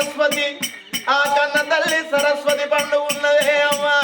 సరస్వతి ఆ కన్న తల్లి సరస్వతి పండు ఉన్నదే అమ్మా.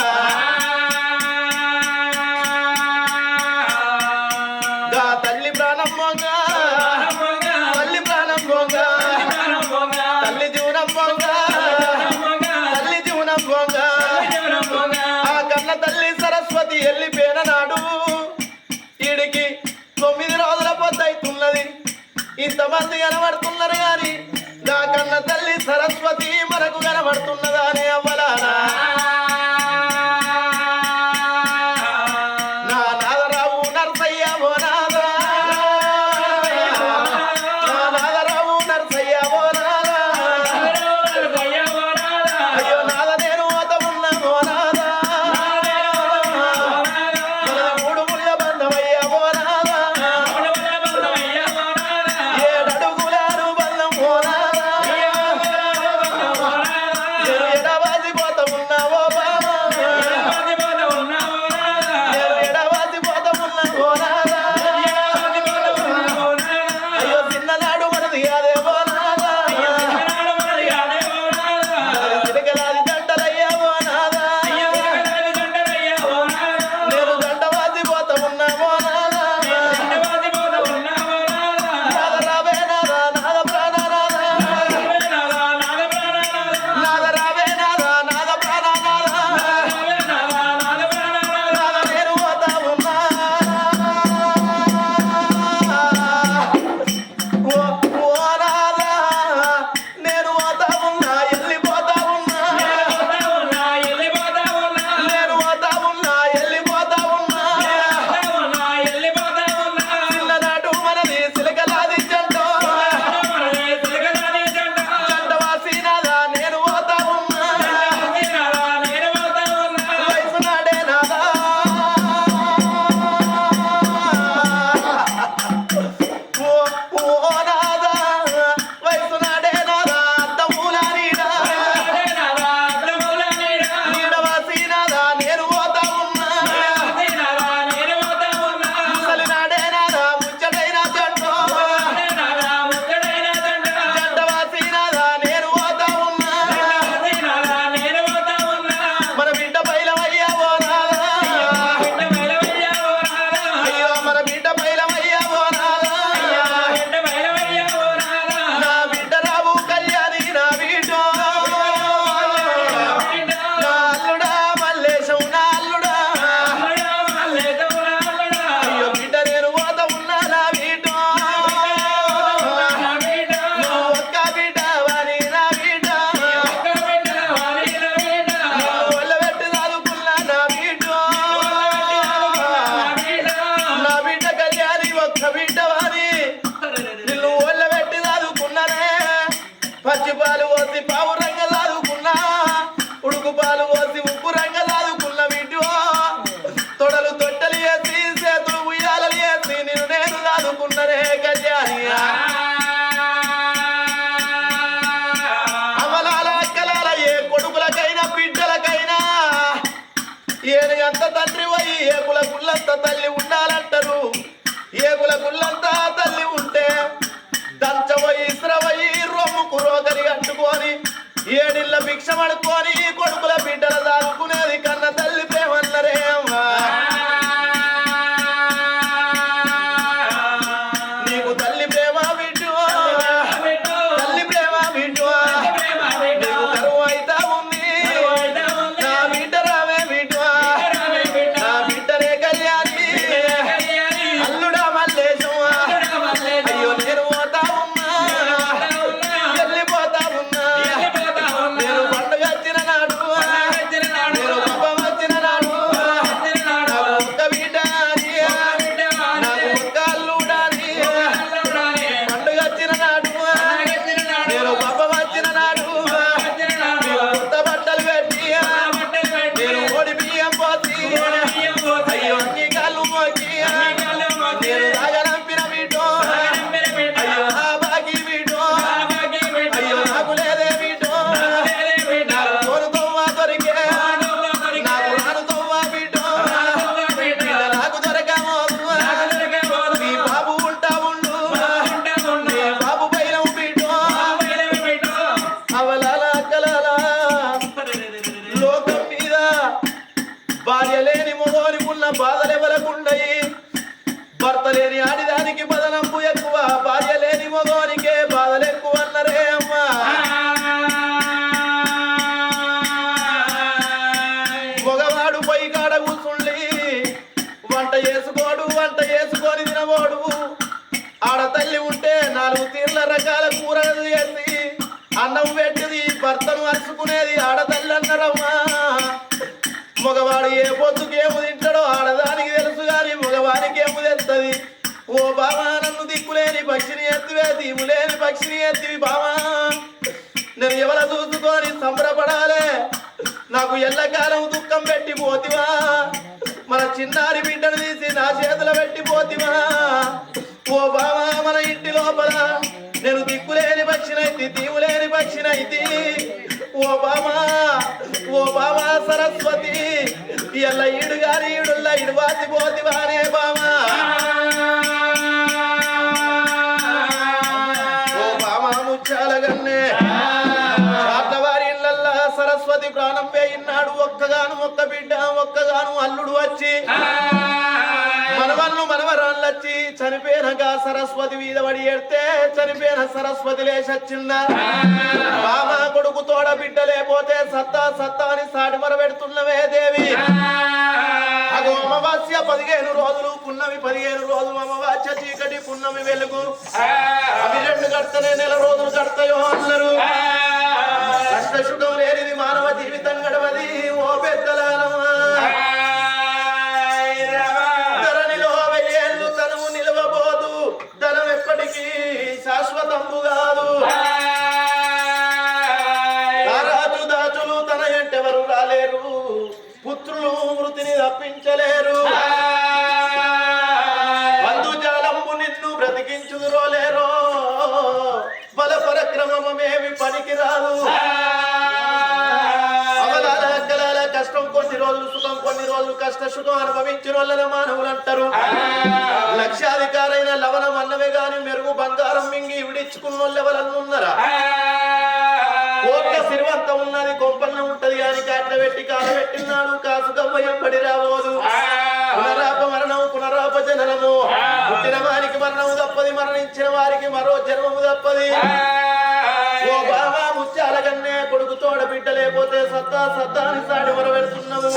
రాజ్యపాలు వసి పావుర. hard for it. వంట చేసుకొని తినబోడు ఆడతల్లి ఉంటే నాలుగు తీర్ల రకాల కూరలు చేసి అన్నం పెట్టిది భర్తను అరుచుకునేది ఆడతల్లి అన్నారమ్మా మగవాడు ఏ పొద్దుకి ఏము తింటాడో ఆడదానికి తెలుసు కానీ మగవానికి ఏము తెస్తుంది ఓ బావా నన్ను దిక్కులేని పక్షిని ఎత్తివే దీములేని పక్షిని ఎత్తివి బావా. నేను ఎవర చూసుకొని సంబరపడాలే? నాకు ఎల్లకాలం దుఃఖం పెట్టి పోతివా? మన చిన్నారి బిడ్డను తీసి నా చేతుల పెట్టిపోతివా ఓ బావా మన ఇంటి లోపల నేను దిక్కులేని పక్షినైతి దీవులేని పక్షినైతి ఓ బావా ఓ బావా సరస్వతి ఎల్ల ఈడు గారి ఈడుల్లా ఇడువాసి పోతివానే బావా. ఒక్కగాను ఒక్క బిడ్డ ఒక్కగాను అల్లుడు వచ్చి మనవన్ను మనవరాళ్ళొచ్చి చనిపోయినక సరస్వతి మీద పడి ఎడితే చనిపోయిన సరస్వతి లేచొచ్చిందా బామ కొడుకు తోడ బిడ్డ లేకపోతే సత్తా సత్తా అని సాటి మరబెడుతున్నవే దేవి. అగో అమావాస్య పదిహేను రోజులు పున్నమి పదిహేను రోజులు అమావాస్య చీకటి పున్నమి వెలుగు. అవి రెండు గడతనే నెల రోజులు గడతాయో అన్నారు. మానవ జీవితం గడవది ఓ పెద్దలానమ్మా. ధరణిలో వెయ్యేళ్ళు తనము నిలవబోదు. ధనం ఎప్పటికీ శాశ్వతంబు కాదు. రాజు దాచులు తన ఎంటెవరు రాలేరు. పుత్రులు మృతిని తప్పించలేరు రోజులు సుఖం కొన్ని రోజులు కష్ట సుఖం అనుభవించిన వాళ్ళ మానవులు అంటారు. లక్షాధికారైన లవణం అన్నవే గాని మెరుగు బంగారం మింగి విడిచుకున్న వాళ్ళు ఎవరన్నా ఉన్నారా? కోట్ల సిరివంత ఉన్నది కొంపన్న ఉంటది గాని కాట్ల పెట్టి కాల పెట్టినాడు కాసు గవ్వయం పడి రాబోదు. పునరాప మరణం పునరాప జననము. పుట్టిన వారికి మరణము తప్పది మరణించిన వారికి మరో జన్మము తప్పది. ఓ బాబా ముత్యాల కన్నే కొడుకు తోడ బిడ్డ లేకపోతే సత్తా సత్తా అని సాడి మర పెడుతున్నాము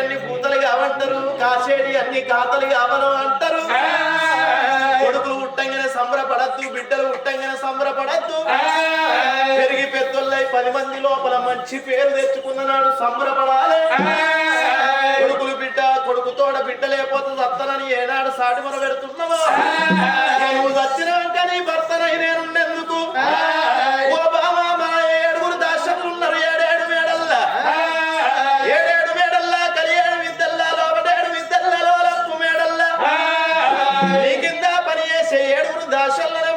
అన్ని పూతలు కావంటారు కాసేడి అన్ని కాతలు కావను అంటారు. కొడుకులు ఉట్టంగానే సంబరపడద్దు బిడ్డలు ఉట్టంగానే సంబరపడద్దు. పెరిగి పెద్దోళ్ళై పది మంది లోపల మంచి పేరు తెచ్చుకున్న నాడు సంబరపడాలి. కొడుకులు బిడ్డ కొడుకు తోడ బిడ్డ లేకపోతే సత్తనని ఏనాడు సాటి మొర పెడుతున్నావో? నువ్వు చచ్చినాక నీ భర్తనై నేనుండెందుకు మేడల్లా నీ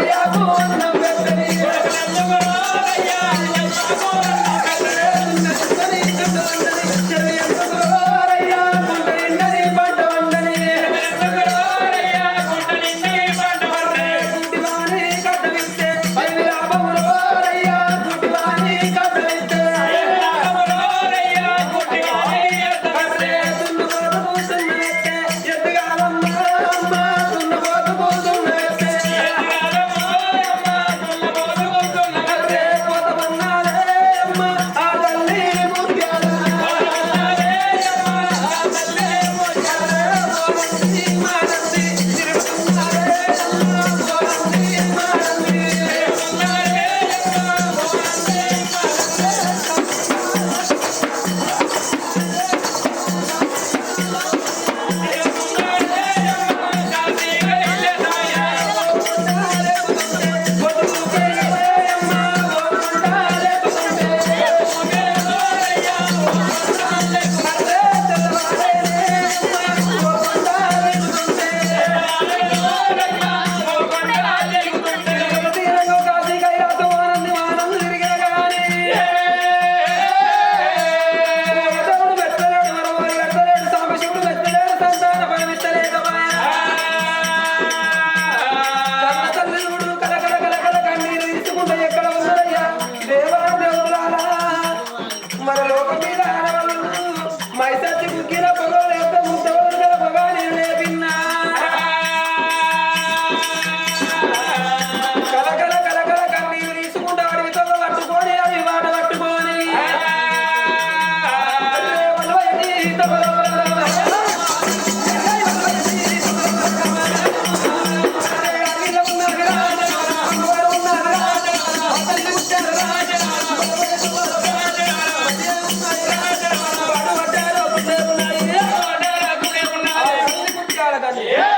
ஐயா கோரம் பெரிய ஐயா ஐயா கோரம் Exatamente porque Daniel?